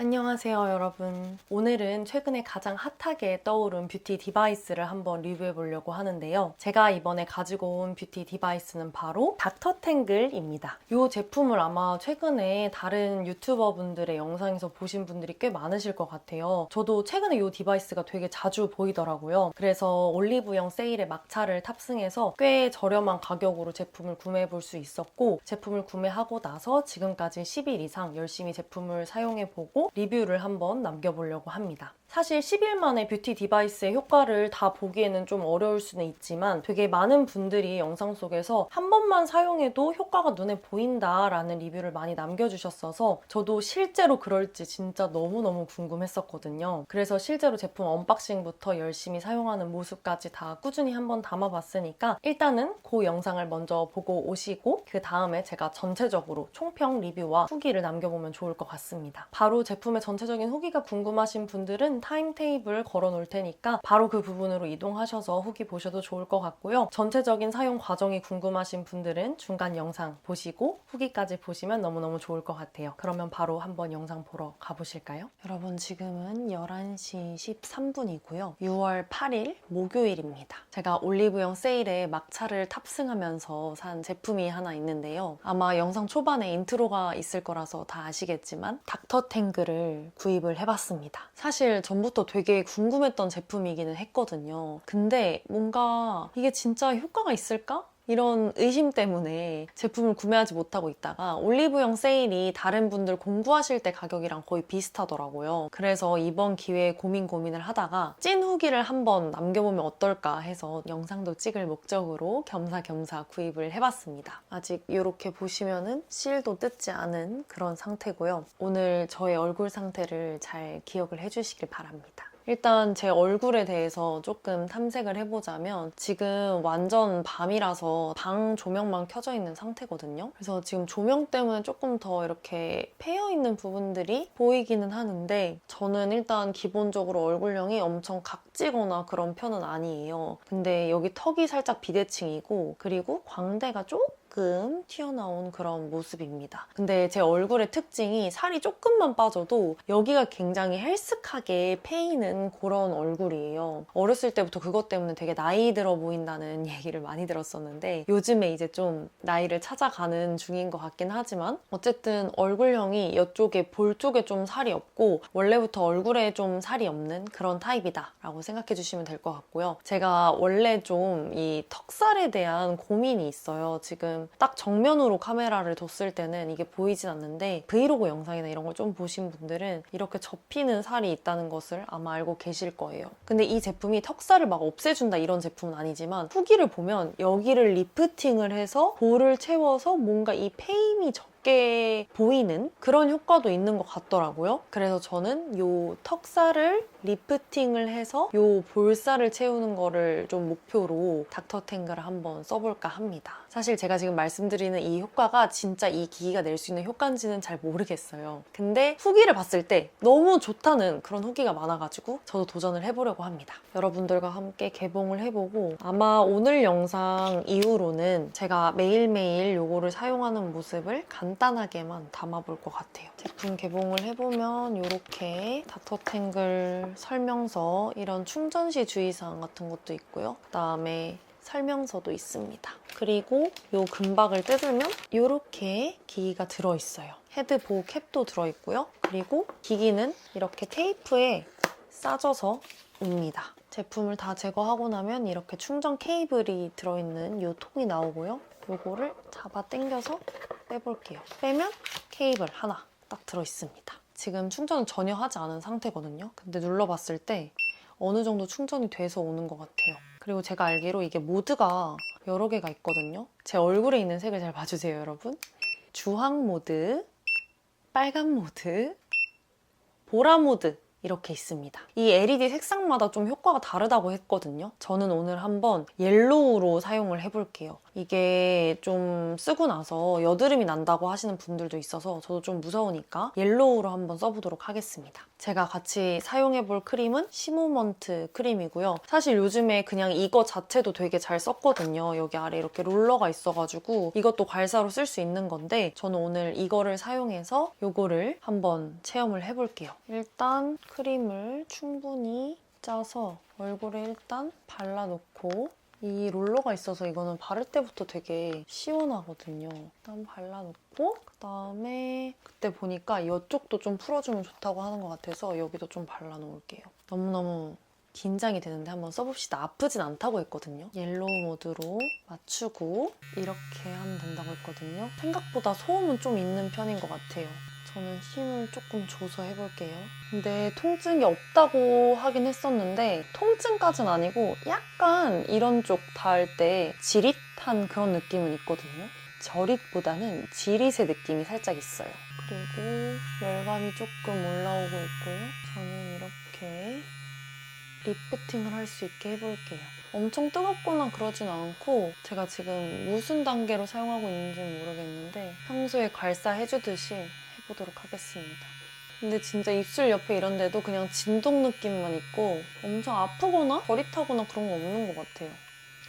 안녕하세요, 여러분. 오늘은 최근에 가장 핫하게 떠오른 뷰티 디바이스를 한번 리뷰해 보려고 하는데요. 제가 이번에 가지고 온 뷰티 디바이스는 바로 닥터탱글입니다. 이 제품을 아마 최근에 다른 유튜버 분들의 영상에서 보신 분들이 꽤 많으실 것 같아요. 저도 최근에 이 디바이스가 되게 자주 보이더라고요. 그래서 올리브영 세일에 막차를 탑승해서 꽤 저렴한 가격으로 제품을 구매해 볼 수 있었고, 제품을 구매하고 나서 지금까지 10일 이상 열심히 제품을 사용해 보고 리뷰를 한번 남겨보려고 합니다. 사실 10일 만에 뷰티 디바이스의 효과를 다 보기에는 좀 어려울 수는 있지만 되게 많은 분들이 영상 속에서 한 번만 사용해도 효과가 눈에 보인다라는 리뷰를 많이 남겨주셨어서 저도 실제로 그럴지 진짜 너무너무 궁금했었거든요. 그래서 실제로 제품 언박싱부터 열심히 사용하는 모습까지 다 꾸준히 한번 담아봤으니까 일단은 그 영상을 먼저 보고 오시고 그 다음에 제가 전체적으로 총평 리뷰와 후기를 남겨보면 좋을 것 같습니다. 바로 제품의 전체적인 후기가 궁금하신 분들은 타임테이블 걸어 놓을 테니까 바로 그 부분으로 이동하셔서 후기 보셔도 좋을 것 같고요. 전체적인 사용 과정이 궁금하신 분들은 중간 영상 보시고 후기까지 보시면 너무너무 좋을 것 같아요. 그러면 바로 한번 영상 보러 가보실까요? 여러분 지금은 11시 13분이고요. 6월 8일 목요일입니다. 제가 올리브영 세일에 막차를 탑승하면서 산 제품이 하나 있는데요. 아마 영상 초반에 인트로가 있을 거라서 다 아시겠지만 닥터탱글을 구입을 해봤습니다. 사실 전부터 되게 궁금했던 제품이기는 했거든요. 근데 뭔가 이게 진짜 효과가 있을까? 이런 의심 때문에 제품을 구매하지 못하고 있다가 올리브영 세일이 다른 분들 공부하실 때 가격이랑 거의 비슷하더라고요. 그래서 이번 기회에 고민 고민을 하다가 찐 후기를 한번 남겨보면 어떨까 해서 영상도 찍을 목적으로 겸사겸사 구입을 해봤습니다. 아직 이렇게 보시면은 실도 뜯지 않은 그런 상태고요. 오늘 저의 얼굴 상태를 잘 기억을 해주시길 바랍니다. 일단 제 얼굴에 대해서 조금 탐색을 해보자면 지금 완전 밤이라서 방 조명만 켜져 있는 상태거든요. 그래서 지금 조명 때문에 조금 더 이렇게 패여 있는 부분들이 보이기는 하는데 저는 일단 기본적으로 얼굴형이 엄청 각지거나 그런 편은 아니에요. 근데 여기 턱이 살짝 비대칭이고 그리고 광대가 조금 조금 튀어나온 그런 모습입니다. 근데 제 얼굴의 특징이 살이 조금만 빠져도 여기가 굉장히 헬스하게 패이는 그런 얼굴이에요. 어렸을 때부터 그것 때문에 되게 나이 들어 보인다는 얘기를 많이 들었었는데 요즘에 이제 좀 나이를 찾아가는 중인 것 같긴 하지만 어쨌든 얼굴형이 이쪽에 볼 쪽에 좀 살이 없고 원래부터 얼굴에 좀 살이 없는 그런 타입이다 라고 생각해 주시면 될 것 같고요. 제가 원래 좀 이 턱살에 대한 고민이 있어요. 지금 딱 정면으로 카메라를 뒀을 때는 이게 보이진 않는데 브이로그 영상이나 이런 걸 좀 보신 분들은 이렇게 접히는 살이 있다는 것을 아마 알고 계실 거예요. 근데 이 제품이 턱살을 막 없애준다 이런 제품은 아니지만 후기를 보면 여기를 리프팅을 해서 볼을 채워서 뭔가 이 페임이 적게 보이는 그런 효과도 있는 것 같더라고요. 그래서 저는 이 턱살을 리프팅을 해서 이 볼살을 채우는 거를 좀 목표로 닥터탱글을 한번 써볼까 합니다. 사실 제가 지금 말씀드리는 이 효과가 진짜 이 기기가 낼 수 있는 효과인지는 잘 모르겠어요. 근데 후기를 봤을 때 너무 좋다는 그런 후기가 많아가지고 저도 도전을 해보려고 합니다. 여러분들과 함께 개봉을 해보고 아마 오늘 영상 이후로는 제가 매일매일 요거를 사용하는 모습을 간 단하게만 담아볼 것 같아요. 제품 개봉을 해보면 이렇게 닥터탱글 설명서 이런 충전 시 주의사항 같은 것도 있고요. 그 다음에 설명서도 있습니다. 그리고 이 금박을 뜯으면 이렇게 기기가 들어있어요. 헤드 보호 캡도 들어있고요. 그리고 기기는 이렇게 테이프에 싸져서 옵니다. 제품을 다 제거하고 나면 이렇게 충전 케이블이 들어있는 이 통이 나오고요. 이거를 잡아 당겨서 빼볼게요. 빼면 케이블 하나 딱 들어있습니다. 지금 충전을 전혀 하지 않은 상태거든요. 근데 눌러봤을 때 어느 정도 충전이 돼서 오는 것 같아요. 그리고 제가 알기로 이게 모드가 여러 개가 있거든요. 제 얼굴에 있는 색을 잘 봐주세요, 여러분. 주황 모드, 빨간 모드, 보라 모드 이렇게 있습니다. 이 LED 색상마다 좀 효과가 다르다고 했거든요. 저는 오늘 한번 옐로우로 사용을 해볼게요. 이게 좀 쓰고 나서 여드름이 난다고 하시는 분들도 있어서 저도 좀 무서우니까 옐로우로 한번 써보도록 하겠습니다. 제가 같이 사용해볼 크림은 시모먼트 크림이고요. 사실 요즘에 그냥 이거 자체도 되게 잘 썼거든요. 여기 아래 이렇게 롤러가 있어가지고 이것도 괄사로 쓸 수 있는 건데 저는 오늘 이거를 사용해서 이거를 한번 체험을 해볼게요. 일단 크림을 충분히 짜서 얼굴에 일단 발라놓고 이 롤러가 있어서 이거는 바를 때부터 되게 시원하거든요. 일단 발라놓고 그다음에 그때 보니까 이쪽도 좀 풀어주면 좋다고 하는 것 같아서 여기도 좀 발라놓을게요. 너무너무 긴장이 되는데 한번 써봅시다. 아프진 않다고 했거든요. 옐로우 모드로 맞추고 이렇게 하면 된다고 했거든요. 생각보다 소음은 좀 있는 편인 것 같아요. 저는 힘을 조금 줘서 해볼게요. 근데 통증이 없다고 하긴 했었는데 통증까진 아니고 약간 이런 쪽 닿을 때 지릿한 그런 느낌은 있거든요. 저릿보다는 지릿의 느낌이 살짝 있어요. 그리고 열감이 조금 올라오고 있고요. 저는 이렇게 리프팅을 할 수 있게 해볼게요. 엄청 뜨겁거나 그러진 않고 제가 지금 무슨 단계로 사용하고 있는지는 모르겠는데 평소에 괄사 해주듯이 해보도록 하겠습니다. 근데 진짜 입술 옆에 이런 데도 그냥 진동 느낌만 있고 엄청 아프거나 저릿하거나 그런 거 없는 것 같아요.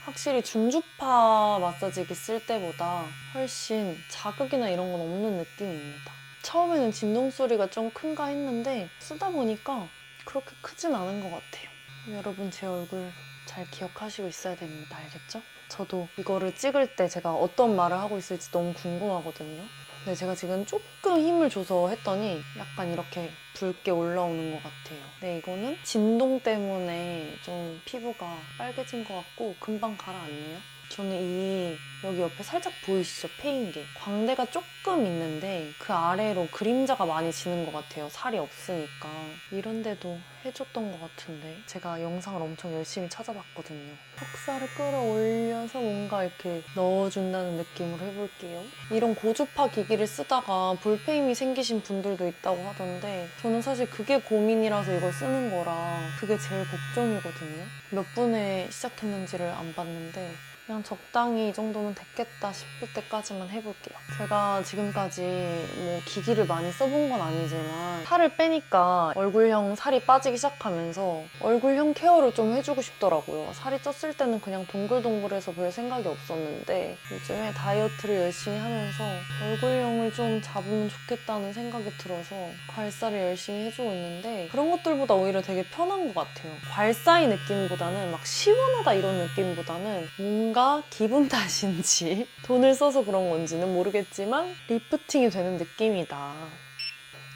확실히 중주파 마사지기 쓸 때보다 훨씬 자극이나 이런 건 없는 느낌입니다. 처음에는 진동 소리가 좀 큰가 했는데 쓰다 보니까 그렇게 크진 않은 것 같아요. 여러분 제 얼굴 잘 기억하시고 있어야 됩니다. 알겠죠? 저도 이거를 찍을 때 제가 어떤 말을 하고 있을지 너무 궁금하거든요. 근데 제가 지금 조금 힘을 줘서 했더니 약간 이렇게 붉게 올라오는 것 같아요. 근데 이거는 진동 때문에 좀 피부가 빨개진 것 같고 금방 가라앉네요. 저는 이 여기 옆에 살짝 보이시죠? 패인 게. 광대가 조금 있는데 그 아래로 그림자가 많이 지는 것 같아요. 살이 없으니까. 이런 데도 해줬던 것 같은데 제가 영상을 엄청 열심히 찾아봤거든요. 턱살을 끌어올려서 뭔가 이렇게 넣어준다는 느낌으로 해볼게요. 이런 고주파 기기를 쓰다가 볼페임이 생기신 분들도 있다고 하던데 저는 사실 그게 고민이라서 이걸 쓰는 거라 그게 제일 걱정이거든요. 몇 분에 시작했는지를 안 봤는데 그냥 적당히 이 정도면 됐겠다 싶을 때까지만 해볼게요. 제가 지금까지 뭐 기기를 많이 써본 건 아니지만 살을 빼니까 얼굴형 살이 빠지기 시작하면서 얼굴형 케어를 좀 해주고 싶더라고요. 살이 쪘을 때는 그냥 동글동글해서 별 생각이 없었는데 요즘에 다이어트를 열심히 하면서 얼굴형을 좀 잡으면 좋겠다는 생각이 들어서 괄사를 열심히 해주고 있는데 그런 것들보다 오히려 되게 편한 것 같아요. 괄사의 느낌보다는 막 시원하다 이런 느낌보다는 뭔가 기분 탓인지 돈을 써서 그런 건지는 모르겠지만 리프팅이 되는 느낌이다.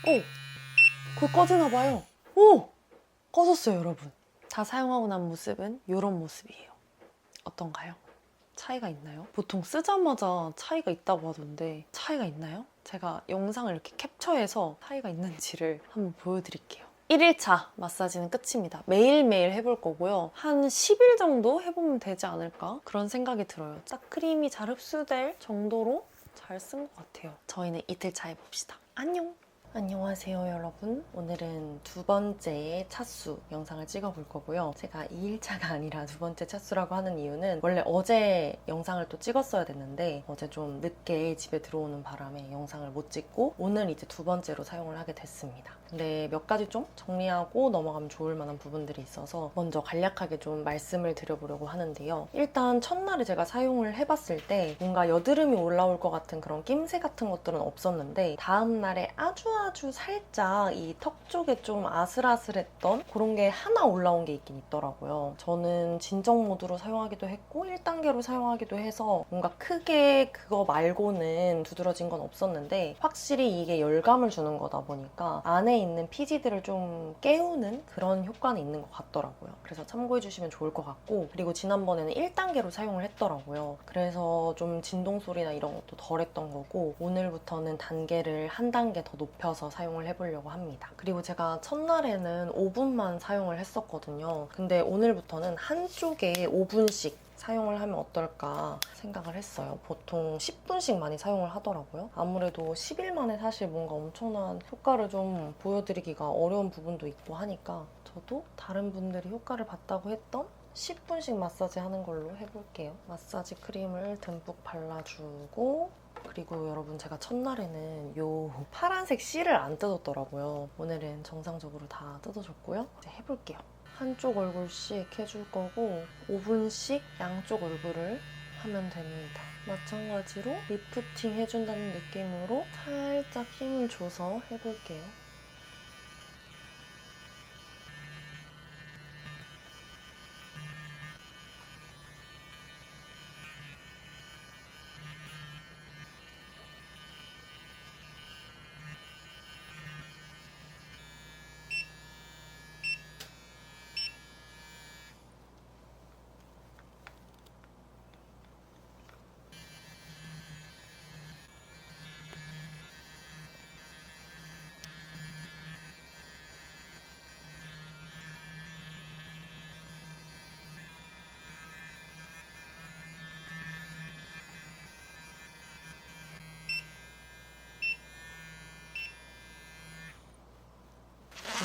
오! 그거 꺼지나 봐요. 오! 꺼졌어요, 여러분. 다 사용하고 난 모습은 이런 모습이에요. 어떤가요? 차이가 있나요? 보통 쓰자마자 차이가 있다고 하던데 차이가 있나요? 제가 영상을 이렇게 캡처해서 차이가 있는지를 한번 보여드릴게요. 1일차 마사지는 끝입니다. 매일매일 해볼 거고요. 한 10일 정도 해보면 되지 않을까? 그런 생각이 들어요. 짝 크림이 잘 흡수될 정도로 잘 쓴 것 같아요. 저희는 이틀차 해봅시다. 안녕! 안녕하세요 여러분 오늘은 두 번째 차수 영상을 찍어 볼 거고요 제가 2일차가 아니라 두 번째 차수라고 하는 이유는 원래 어제 영상을 또 찍었어야 됐는데 어제 좀 늦게 집에 들어오는 바람에 영상을 못 찍고 오늘 이제 두 번째로 사용을 하게 됐습니다 근데 몇 가지 좀 정리하고 넘어가면 좋을 만한 부분들이 있어서 먼저 간략하게 좀 말씀을 드려보려고 하는데요 일단 첫날에 제가 사용을 해봤을 때 뭔가 여드름이 올라올 것 같은 그런 낌새 같은 것들은 없었는데 다음날에 아주 아주 살짝 이 턱 쪽에 좀 아슬아슬했던 그런 게 하나 올라온 게 있긴 있더라고요. 저는 진정 모드로 사용하기도 했고 1단계로 사용하기도 해서 뭔가 크게 그거 말고는 두드러진 건 없었는데 확실히 이게 열감을 주는 거다 보니까 안에 있는 피지들을 좀 깨우는 그런 효과는 있는 것 같더라고요. 그래서 참고해 주시면 좋을 것 같고 그리고 지난번에는 1단계로 사용을 했더라고요. 그래서 좀 진동 소리나 이런 것도 덜 했던 거고 오늘부터는 단계를 한 단계 더 높여서 사용을 해보려고 합니다. 그리고 제가 첫날에는 5분만 사용을 했었거든요. 근데 오늘부터는 한쪽에 5분씩 사용을 하면 어떨까 생각을 했어요. 보통 10분씩 많이 사용을 하더라고요. 아무래도 10일 만에 사실 뭔가 엄청난 효과를 좀 보여드리기가 어려운 부분도 있고 하니까 저도 다른 분들이 효과를 봤다고 했던 10분씩 마사지 하는 걸로 해볼게요. 마사지 크림을 듬뿍 발라주고 그리고 여러분 제가 첫날에는 요 파란색 실을 안 뜯었더라고요. 오늘은 정상적으로 다 뜯어줬고요. 이제 해볼게요. 한쪽 얼굴씩 해줄 거고 5분씩 양쪽 얼굴을 하면 됩니다. 마찬가지로 리프팅 해준다는 느낌으로 살짝 힘을 줘서 해볼게요.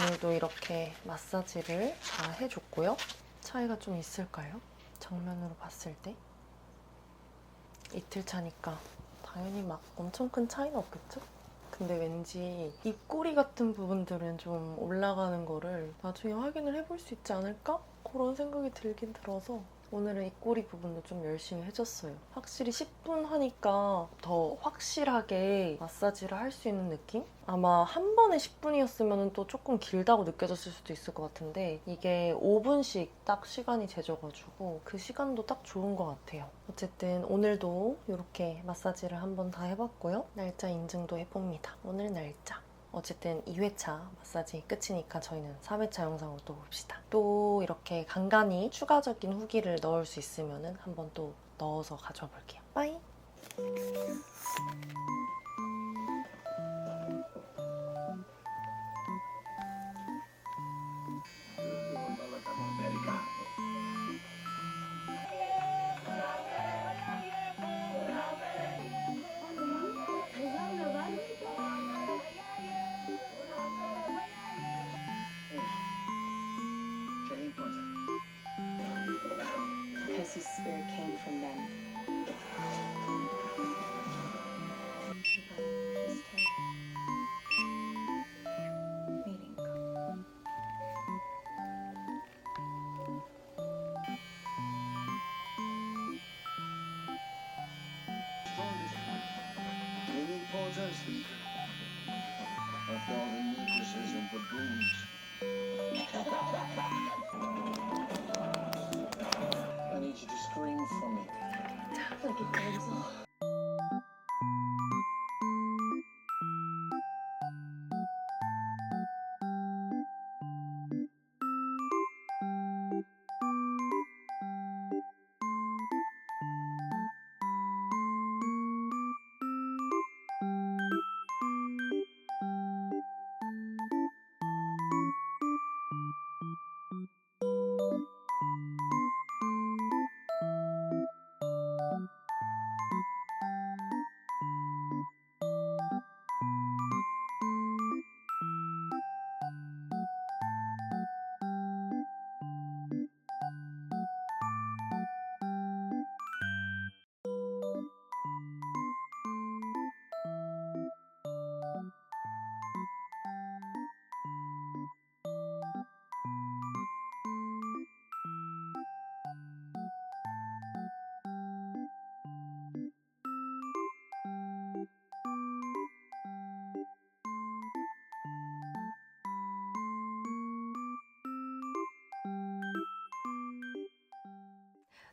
오늘도 이렇게 마사지를 다 해줬고요. 차이가 좀 있을까요? 정면으로 봤을 때? 이틀 차니까 당연히 막 엄청 큰 차이는 없겠죠? 근데 왠지 입꼬리 같은 부분들은 좀 올라가는 거를 나중에 확인을 해볼 수 있지 않을까? 그런 생각이 들긴 들어서 오늘은 입꼬리 부분도 좀 열심히 해줬어요. 확실히 10분 하니까 더 확실하게 마사지를 할 수 있는 느낌? 아마 한 번에 10분이었으면 또 조금 길다고 느껴졌을 수도 있을 것 같은데 이게 5분씩 딱 시간이 재져가지고 그 시간도 딱 좋은 것 같아요. 어쨌든 오늘도 이렇게 마사지를 한번 다 해봤고요. 날짜 인증도 해봅니다. 오늘 날짜. 어쨌든 2회차 마사지 끝이니까 저희는 3회차 영상으로 또 봅시다. 또 이렇게 간간히 추가적인 후기를 넣을 수 있으면 한번 또 넣어서 가져와 볼게요. 빠이! says after all the Negro and baboons.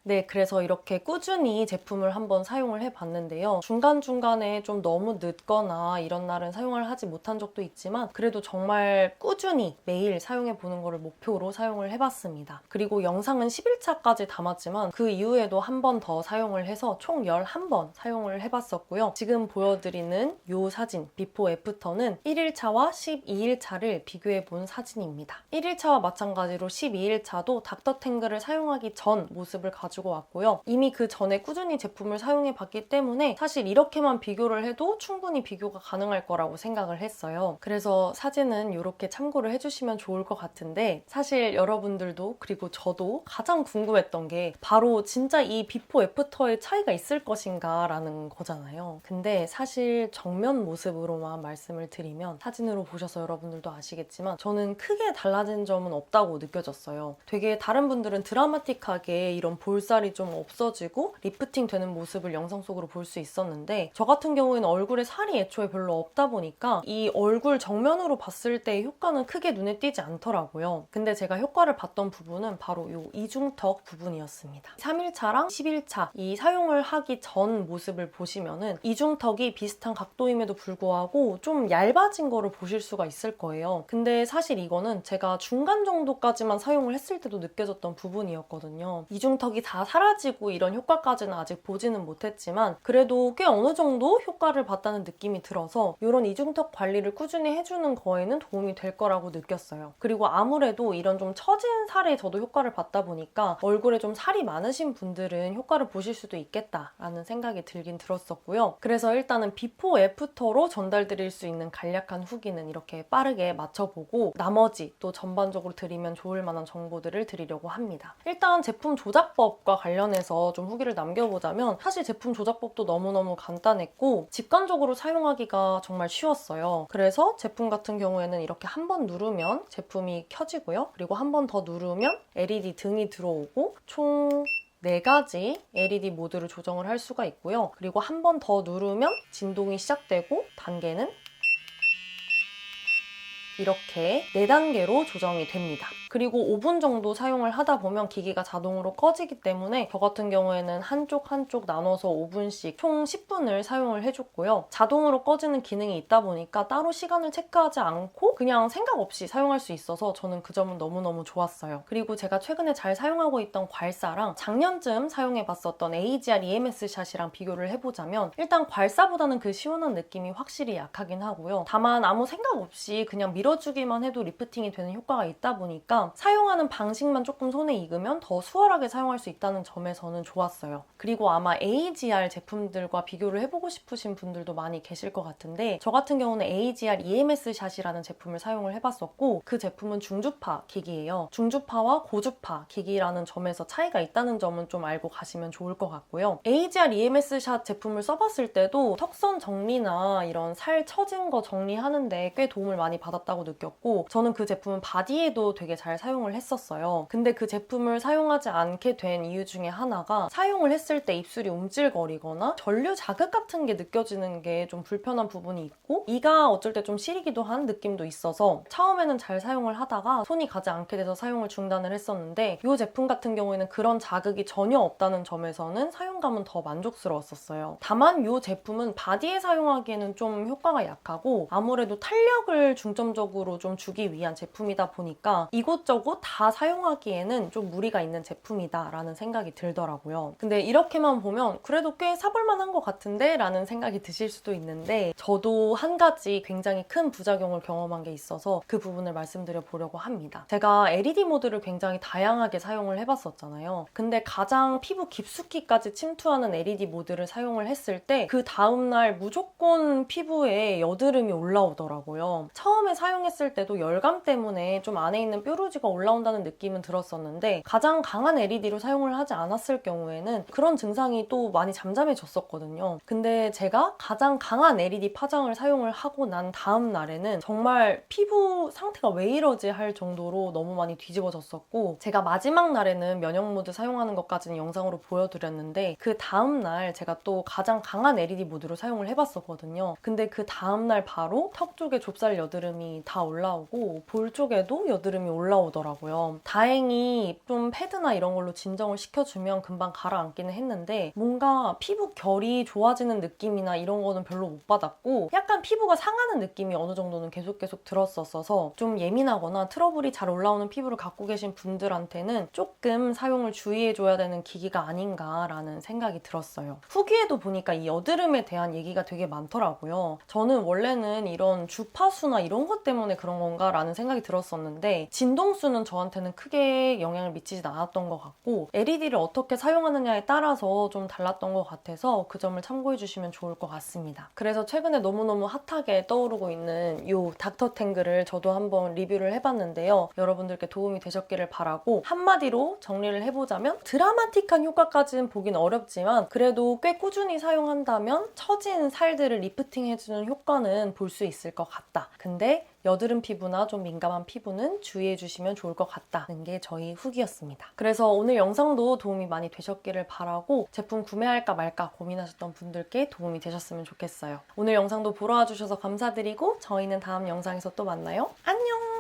네, 그래서 이렇게 꾸준히 제품을 한번 사용을 해봤는데요. 중간중간에 좀 너무 늦거나 이런 날은 사용을 하지 못한 적도 있지만 그래도 정말 꾸준히 매일 사용해보는 거를 목표로 사용을 해봤습니다. 그리고 영상은 10일차까지 담았지만 그 이후에도 한 번 더 사용을 해서 총 11번 사용을 해봤었고요. 지금 보여드리는 이 사진, 비포 애프터는 1일차와 12일차를 비교해본 사진입니다. 1일차와 마찬가지로 12일차도 닥터탱글을 사용하기 전 모습을 가지고 가지고 왔고요. 이미 그 전에 꾸준히 제품을 사용해 봤기 때문에 사실 이렇게만 비교를 해도 충분히 비교가 가능할 거라고 생각을 했어요. 그래서 사진은 이렇게 참고를 해주시면 좋을 것 같은데 사실 여러분들도 그리고 저도 가장 궁금했던 게 바로 진짜 이 비포 애프터의 차이가 있을 것인가 라는 거잖아요. 근데 사실 정면 모습으로만 말씀을 드리면 사진으로 보셔서 여러분들도 아시겠지만 저는 크게 달라진 점은 없다고 느껴졌어요. 되게 다른 분들은 드라마틱하게 이런 볼 살이 좀 없어지고 리프팅 되는 모습을 영상 속으로 볼 수 있었는데 저 같은 경우에는 얼굴에 살이 애초에 별로 없다 보니까 이 얼굴 정면으로 봤을 때의 효과는 크게 눈에 띄지 않더라고요. 근데 제가 효과를 봤던 부분은 바로 이 이중턱 부분이었습니다. 3일차랑 11차 이 사용을 하기 전 모습을 보시면은 이중턱이 비슷한 각도임에도 불구하고 좀 얇아진 거를 보실 수가 있을 거예요. 근데 사실 이거는 제가 중간 정도까지만 사용을 했을 때도 느껴졌던 부분이었거든요. 이중턱이 다 사라지고 이런 효과까지는 아직 보지는 못했지만 그래도 꽤 어느 정도 효과를 봤다는 느낌이 들어서 이런 이중턱 관리를 꾸준히 해주는 거에는 도움이 될 거라고 느꼈어요. 그리고 아무래도 이런 좀 처진 살에 저도 효과를 받다 보니까 얼굴에 좀 살이 많으신 분들은 효과를 보실 수도 있겠다라는 생각이 들긴 들었었고요. 그래서 일단은 비포 애프터로 전달드릴 수 있는 간략한 후기는 이렇게 빠르게 맞춰보고 나머지 또 전반적으로 드리면 좋을 만한 정보들을 드리려고 합니다. 일단 제품 조작법 과 관련해서 좀 후기를 남겨보자면 사실 제품 조작법도 너무너무 간단했고 직관적으로 사용하기가 정말 쉬웠어요. 그래서 제품 같은 경우에는 이렇게 한 번 누르면 제품이 켜지고요. 그리고 한 번 더 누르면 LED 등이 들어오고 총 4가지 LED 모드를 조정을 할 수가 있고요. 그리고 한 번 더 누르면 진동이 시작되고 단계는 이렇게 4단계로 조정이 됩니다. 그리고 5분 정도 사용을 하다 보면 기기가 자동으로 꺼지기 때문에 저 같은 경우에는 한쪽 한쪽 나눠서 5분씩 총 10분을 사용을 해줬고요. 자동으로 꺼지는 기능이 있다 보니까 따로 시간을 체크하지 않고 그냥 생각 없이 사용할 수 있어서 저는 그 점은 너무너무 좋았어요. 그리고 제가 최근에 잘 사용하고 있던 괄사랑 작년쯤 사용해봤었던 AGR EMS 샷이랑 비교를 해보자면 일단 괄사보다는 그 시원한 느낌이 확실히 약하긴 하고요. 다만 아무 생각 없이 그냥 밀어 주기만 해도 리프팅이 되는 효과가 있다 보니까 사용하는 방식만 조금 손에 익으면 더 수월하게 사용할 수 있다는 점에서는 좋았어요. 그리고 아마 AGR 제품들과 비교를 해보고 싶으신 분들도 많이 계실 것 같은데 저 같은 경우는 AGR EMS 샷이라는 제품을 사용을 해봤었고 그 제품은 중주파 기기예요. 중주파와 고주파 기기라는 점에서 차이가 있다는 점은 좀 알고 가시면 좋을 것 같고요. AGR EMS 샷 제품을 써봤을 때도 턱선 정리나 이런 살 처진 거 정리하는데 꽤 도움을 많이 받았다고 느꼈고 저는 그 제품은 바디에도 되게 잘 사용을 했었어요. 근데 그 제품을 사용하지 않게 된 이유 중에 하나가 사용을 했을 때 입술이 움찔거리거나 전류 자극 같은 게 느껴지는 게 좀 불편한 부분이 있고 이가 어쩔 때 좀 시리기도 한 느낌도 있어서 처음에는 잘 사용을 하다가 손이 가지 않게 돼서 사용을 중단을 했었는데 이 제품 같은 경우에는 그런 자극이 전혀 없다는 점에서는 사용감은 더 만족스러웠었어요. 다만 이 제품은 바디에 사용하기에는 좀 효과가 약하고 아무래도 탄력을 중점적으로 좀 주기 위한 제품이다 보니까 이곳저곳 다 사용하기에는 좀 무리가 있는 제품이다라는 생각이 들더라고요. 근데 이렇게만 보면 그래도 꽤 사볼만한 것 같은데? 라는 생각이 드실 수도 있는데 저도 한 가지 굉장히 큰 부작용을 경험한 게 있어서 그 부분을 말씀드려 보려고 합니다. 제가 LED 모드를 굉장히 다양하게 사용을 해봤었잖아요. 근데 가장 피부 깊숙이까지 침투하는 LED 모드를 사용을 했을 때 그 다음날 무조건 피부에 여드름이 올라오더라고요. 처음에 사용 했을 때도 열감 때문에 좀 안에 있는 뾰루지가 올라온다는 느낌은 들었었는데 가장 강한 LED로 사용을 하지 않았을 경우에는 그런 증상이 또 많이 잠잠해졌었거든요. 근데 제가 가장 강한 LED 파장을 사용을 하고 난 다음 날에는 정말 피부 상태가 왜 이러지 할 정도로 너무 많이 뒤집어졌었고 제가 마지막 날에는 면역 모드 사용하는 것까지는 영상으로 보여드렸는데 그 다음 날 제가 또 가장 강한 LED 모드로 사용을 해봤었거든요. 근데 그 다음 날 바로 턱 쪽에 좁쌀 다 올라오고 볼 쪽에도 여드름이 올라오더라고요. 다행히 좀 패드나 이런 걸로 진정을 시켜주면 금방 가라앉기는 했는데 뭔가 피부 결이 좋아지는 느낌이나 이런 거는 별로 못 받았고 약간 피부가 상하는 느낌이 어느 정도는 계속 계속 들었었어서 좀 예민하거나 트러블이 잘 올라오는 피부를 갖고 계신 분들한테는 조금 사용을 주의해줘야 되는 기기가 아닌가라는 생각이 들었어요. 후기에도 보니까 이 여드름에 대한 얘기가 되게 많더라고요. 저는 원래는 이런 주파수나 이런 것 때문에 그런 건가라는 생각이 들었었는데 진동수는 저한테는 크게 영향을 미치진 않았던 것 같고 LED를 어떻게 사용하느냐에 따라서 좀 달랐던 것 같아서 그 점을 참고해 주시면 좋을 것 같습니다. 그래서 최근에 너무너무 핫하게 떠오르고 있는 이 닥터 탱글을 저도 한번 리뷰를 해봤는데요. 여러분들께 도움이 되셨기를 바라고 한마디로 정리를 해보자면 드라마틱한 효과까지는 보긴 어렵지만 그래도 꽤 꾸준히 사용한다면 처진 살들을 리프팅해주는 효과는 볼 수 있을 것 같다. 근데 여드름 피부나 좀 민감한 피부는 주의해 주시면 좋을 것 같다는 게 저희 후기였습니다. 그래서 오늘 영상도 도움이 많이 되셨기를 바라고 제품 구매할까 말까 고민하셨던 분들께 도움이 되셨으면 좋겠어요. 오늘 영상도 보러 와주셔서 감사드리고 저희는 다음 영상에서 또 만나요. 안녕!